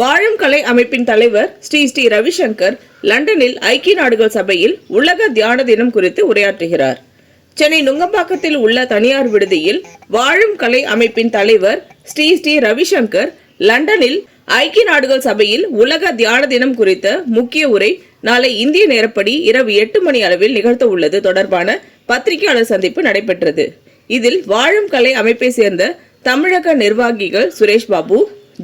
வாழும் கலை அமைப்பின் தலைவர் ஸ்ரீ ஸ்ரீ ரவிசங்கர் லண்டனில் ஐக்கிய நாடுகள் சபையில் உலக தியான தினம் குறித்து உரையாற்றுகிறார். சென்னை நுங்கம்பாக்கத்தில் உள்ள தனியார் விடுதியில் வாழும் கலை அமைப்பின் தலைவர் ஸ்ரீ ஸ்ரீ ரவிசங்கர் லண்டனில் ஐக்கிய நாடுகள் சபையில் உலக தியான தினம் குறித்த முக்கிய உரை நாளை இந்திய நேரப்படி இரவு எட்டு மணி அளவில் நிகழ்த்த உள்ளது. தொடர்பான பத்திரிகையாளர் சந்திப்பு நடைபெற்றது. இதில் வாழும் கலை அமைப்பை சேர்ந்த தமிழக நிர்வாகிகள் சுரேஷ் பாபு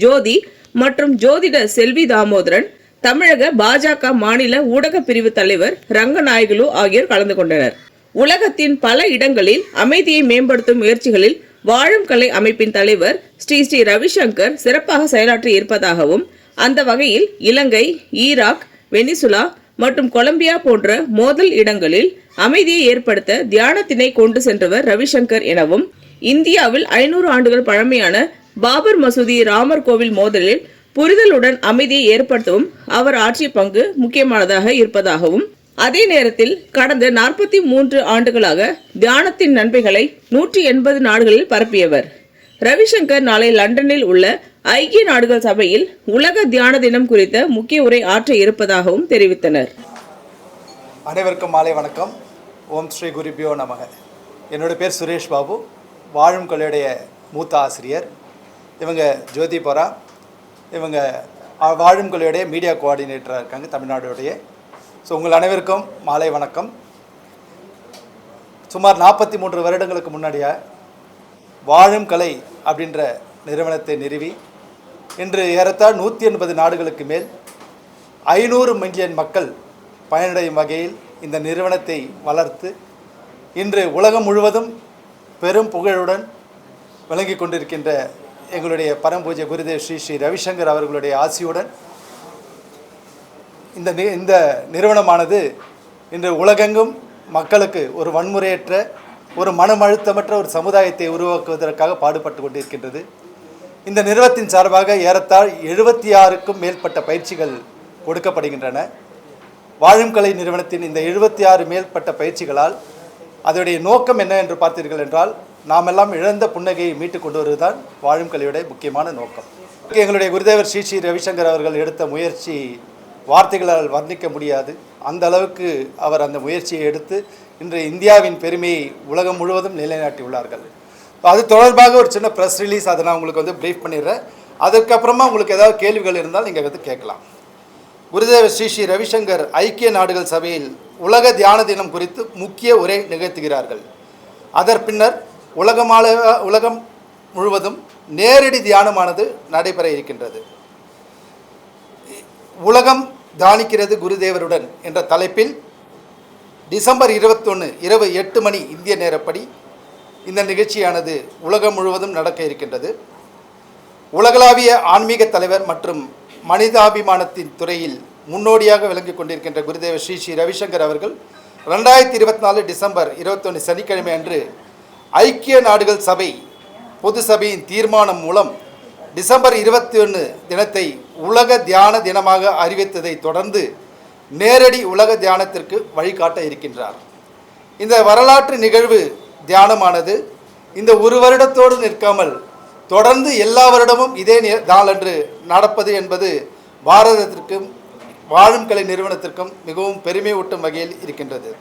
ஜோதி மற்றும் ஜோதிட செல்வி தாமோதரன் தமிழக பாஜக மாநில ஊடக பிரிவு தலைவர் ரங்கநாயகுலு ஆகியோர் கலந்து கொண்டனர். உலகத்தின் பல இடங்களில் அமைதியை மேம்படுத்தும் முயற்சிகளில் வாழும் கலை அமைப்பின் தலைவர் ஸ்ரீ ஸ்ரீ ரவிசங்கர் சிறப்பாக செயலாற்றி இருப்பதாகவும் அந்த வகையில் இலங்கை ஈராக் வெனிசுலா மற்றும் கொலம்பியா போன்ற மோதல் இடங்களில் அமைதியை ஏற்படுத்த தியானத்தினை கொண்டு சென்றவர் ரவிசங்கர் எனவும் இந்தியாவில் ஐநூறு ஆண்டுகள் பழமையான பாபர் மசூதி ராமர் கோவில் மோதலில் புரிதலுடன் அமைதியை ஏற்படுத்தவும் அவர் ஆற்றிய பங்கு முக்கியமானதாக இருப்பதாகவும் அதே நேரத்தில் கடந்த நாற்பத்தி மூன்று ஆண்டுகளாக தியானத்தின் நன்மைகளை நூற்றி எண்பது நாடுகளில் பரப்பியவர். ரவிசங்கர் நாளை லண்டனில் உள்ள ஐக்கிய நாடுகள் சபையில் உலக தியான தினம் குறித்த முக்கிய உரை ஆற்ற இருப்பதாகவும் தெரிவித்தனர். அனைவருக்கும் மாலை வணக்கம். ஓம் ஸ்ரீ குருபியோ நமக. என்னோட பேர் சுரேஷ் பாபு. வாழும் கலையுடைய மூத்த ஆசிரியர். இவங்க ஜோதி போரா இவங்க வாழும் கலையுடைய மீடியா கோஆர்டினேட்டராக இருக்காங்க தமிழ்நாடுடைய. ஸோ உங்கள் அனைவருக்கும் மாலை வணக்கம். சுமார் நாற்பத்தி மூன்று வருடங்களுக்கு முன்னாடியாக வாழும் கலை அப்படின்ற நிறுவனத்தை நிறுவி இன்று ஏறத்தாழ் நூற்றி எண்பது நாடுகளுக்கு மேல் ஐநூறு மில்லியன் மக்கள் பயனடையும் வகையில் இந்த நிறுவனத்தை வளர்த்து இன்று உலகம் முழுவதும் பெரும் புகழுடன் விளங்கி கொண்டிருக்கின்ற எங்களுடைய பரம்பூஜை குருதேவ் ஸ்ரீ ஸ்ரீ ரவிசங்கர் அவர்களுடைய ஆசியுடன் இந்த நி- இந்த நிறுவனமானது இன்று உலகெங்கும் மக்களுக்கு ஒரு வன்முறையற்ற ஒரு மனம் அழுத்தமற்ற ஒரு சமுதாயத்தை உருவாக்குவதற்காக பாடுபட்டு கொண்டிருக்கின்றது. இந்த நிறுவனத்தின் சார்பாக ஏறத்தாழ் எழுபத்தி ஆறுக்கும் மேற்பட்ட பயிற்சிகள் கொடுக்கப்படுகின்றன. வாழும் கலை நிறுவனத்தின் இந்த எழுபத்தி ஆறு மேற்பட்ட பயிற்சிகளால் அதனுடைய நோக்கம் என்ன என்று பார்த்தீர்கள் என்றால் நாமெல்லாம் இழந்த புன்னகையை மீட்டு கொண்டு வருவதுதான் வாழும் கல்வியுடைய முக்கியமான நோக்கம். எங்களுடைய குருதேவர் ஸ்ரீ ஸ்ரீ ரவிசங்கர் அவர்கள் எடுத்த முயற்சி வார்த்தைகளால் வர்ணிக்க முடியாது. அந்த அளவுக்கு அவர் அந்த முயற்சியை எடுத்து இன்று இந்தியாவின் பெருமையை உலகம் முழுவதும் நிலைநாட்டியுள்ளார்கள். அது தொடர்பாக ஒரு சின்ன ப்ரெஸ் ரிலீஸ் அதை நான் உங்களுக்கு வந்து ப்ரீஃப் பண்ணிடுறேன். அதுக்கப்புறமா உங்களுக்கு ஏதாவது கேள்விகள் இருந்தால் நீங்கள் வந்து கேட்கலாம். குருதேவ ஸ்ரீ ஸ்ரீ ரவிசங்கர் ஐக்கிய நாடுகள் சபையில் உலக தியான தினம் குறித்து முக்கிய உரை நிகழ்த்துகிறார்கள். அதன் பின்னர் உலகமால உலகம் முழுவதும் நேரடி தியானமானது நடைபெற இருக்கின்றது. உலகம் தானிக்கிறது குருதேவருடன் என்ற தலைப்பில் டிசம்பர் இருபத்தொன்று இரவு எட்டு மணி இந்திய நேரப்படி இந்த நிகழ்ச்சியானது உலகம் முழுவதும் நடக்க இருக்கின்றது. உலகளாவிய ஆன்மீக தலைவர் மற்றும் மனிதாபிமானத்தின் துறையில் முன்னோடியாக விளங்கிக் கொண்டிருக்கின்ற குருதேவ ஸ்ரீ ஸ்ரீ ரவிசங்கர் அவர்கள் ரெண்டாயிரத்தி இருபத்தி நாலு டிசம்பர் இருபத்தொன்று சனிக்கிழமை அன்று ஐக்கிய நாடுகள் சபை பொது சபையின் தீர்மானம் மூலம் டிசம்பர் இருபத்தி ஒன்று தினத்தை உலக தியான தினமாக அறிவித்ததை தொடர்ந்து நேரடி உலக தியானத்திற்கு வழிகாட்ட இருக்கின்றார். இந்த வரலாற்று நிகழ்வு தியானமானது இந்த ஒரு வருடத்தோடு நிற்காமல் தொடர்ந்து எல்லா வருடமும் இதே நே- நாளன்று நடப்பது என்பது பாரதத்திற்கும் வாழும் கலை நிறுவனத்திற்கும் மிகவும் பெருமை ஊட்டும் வகையில் இருக்கின்றது.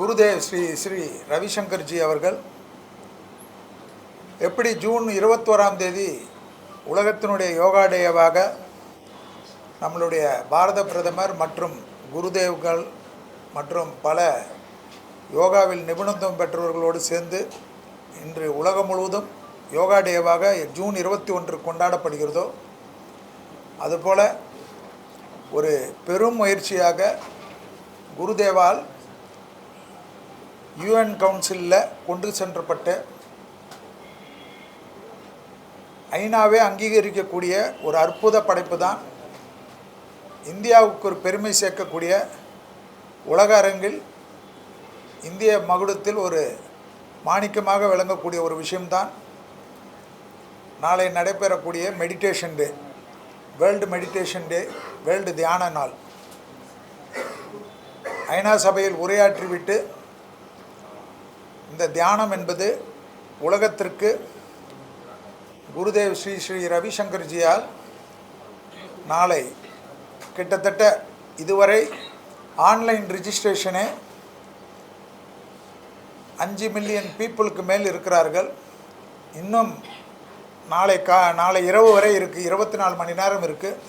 குருதேவ் ஸ்ரீ ஸ்ரீ ரவிசங்கர்ஜி அவர்கள் எப்படி ஜூன் இருபத்தோராம் தேதி உலகத்தினுடைய யோகா டேவாக நம்மளுடைய பாரத பிரதமர் மற்றும் குருதேவ்கள் மற்றும் பல யோகாவில் நிபுணத்துவம் பெற்றவர்களோடு சேர்ந்து இன்று உலகம் முழுவதும் யோகா டேவாக ஜூன் இருபத்தி ஒன்று கொண்டாடப்படுகிறதோ அதுபோல் ஒரு பெரும் முயற்சியாக குருதேவால் யூஎன் கவுன்சிலில் கொண்டு சென்றப்பட்ட ஐநாவே அங்கீகரிக்கக்கூடிய ஒரு அற்புத படைப்பு தான் இந்தியாவுக்கு ஒரு பெருமை சேர்க்கக்கூடிய உலக அரங்கில் இந்திய மகுடத்தில் ஒரு மாணிக்கமாக விளங்கக்கூடிய ஒரு விஷயம்தான். நாளை நடைபெறக்கூடிய meditation day world meditation day world தியான நாள். ஐநா சபையில் உரையாற்றிவிட்டு இந்த தியானம் என்பது உலகத்திற்கு குருதேவ் ஸ்ரீ ஸ்ரீ ரவிசங்கர்ஜியால் நாளை கிட்டத்தட்ட இதுவரை ஆன்லைன் ரிஜிஸ்ட்ரேஷனே அஞ்சு மில்லியன் பீப்புளுக்கு மேல் இருக்கிறார்கள். இன்னும் நாளை கா நாளை இரவு வரை இருக்குது இருபத்தி நாலு மணி நேரம் இருக்குது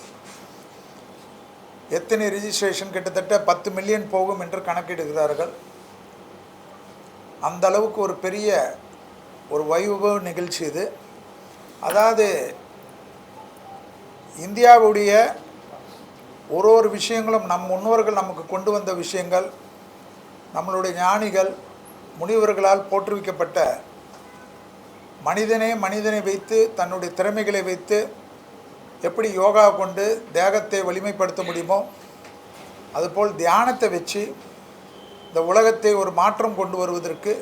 எத்தனை ரிஜிஸ்ட்ரேஷன் கிட்டத்தட்ட பத்து மில்லியன் போகும் என்று கணக்கிடுகிறார்கள். அந்த அளவுக்கு ஒரு பெரிய ஒரு வைபவ நிகழ்ச்சி இது. அதாவது இந்தியாவுடைய ஒரு ஒரு விஷயங்களும் நம் முன்னோர்கள் நமக்கு கொண்டு வந்த விஷயங்கள் நம்மளுடைய ஞானிகள் முனிவர்களால் போற்றுவிக்கப்பட்ட மனிதனே மனிதனை வைத்து தன்னுடைய திறமைகளை வைத்து எப்படி யோகா கொண்டு தேகத்தை வலிமைப்படுத்த முடியுமோ அதுபோல் தியானத்தை வச்சு இந்த உலகத்தை ஒரு மாற்றம் கொண்டு வருவதற்கு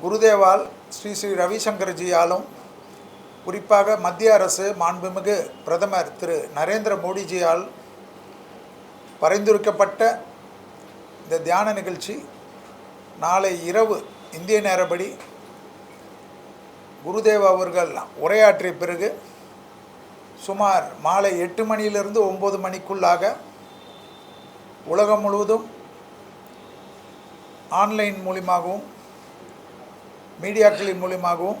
குருதேவால் ஸ்ரீ ஸ்ரீ ரவிசங்கர்ஜியாலும் குறிப்பாக மத்திய அரசு மாண்புமிகு பிரதமர் திரு நரேந்திர மோடிஜியால் பரிந்துரைக்கப்பட்ட இந்த தியான நிகழ்ச்சி நாளை இரவு இந்திய நேரப்படி குருதேவ் அவர்கள் உரையாற்றிய பிறகு சுமார் மாலை எட்டு மணியிலிருந்து ஒம்பது மணிக்குள்ளாக உலகம் முழுவதும் ஆன்லைன் மூலியமாகவும் மீடியாக்களின் மூலியமாகவும்